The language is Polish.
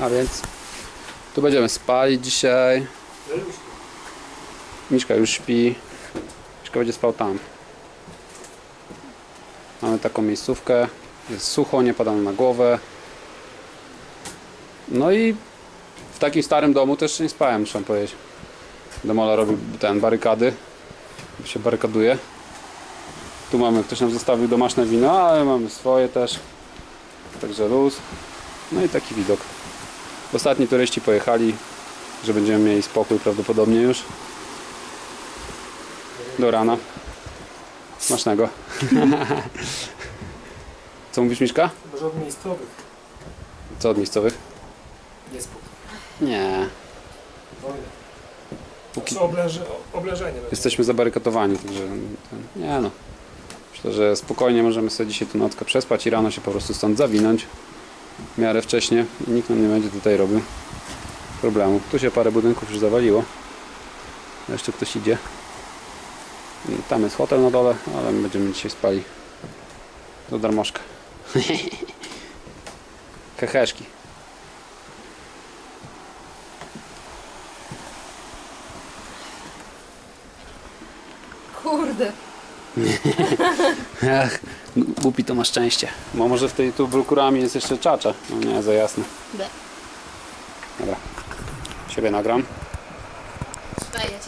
A więc tu będziemy spali dzisiaj. Miszka już śpi. Miszka będzie spał tam. Mamy taką miejscówkę. Jest sucho, nie pada nam na głowę. No i w takim starym domu też nie spałem, muszę powiedzieć. Demola robi ten barykady. Się barykaduje. Tu mamy, ktoś nam zostawił domaszne wino, ale mamy swoje też. Także luz. No i taki widok. Ostatni turyści pojechali, że będziemy mieli spokój prawdopodobnie już. Do rana. Smacznego. Co mówisz Miszka? Może od miejscowych. Co od miejscowych? Nie spokój. Nie. Wojna. Póki Czy obleże, obleżenie jesteśmy zabarykatowani, także nie no. Myślę, że spokojnie możemy sobie dzisiaj tę nockę przespać i rano się po prostu stąd zawinąć w miarę wcześnie i nikt nam nie będzie tutaj robił problemu. Tu się parę budynków już zawaliło. Jeszcze ktoś idzie. I Tam jest hotel na dole, ale my będziemy dzisiaj spali do darmożka. Heheszki. Kurde. Ach, głupi to ma szczęście. Bo może w tej tu bulkurami jest jeszcze czacza. No nie, za jasne. Dobra. Siebie nagram. Trzymaj,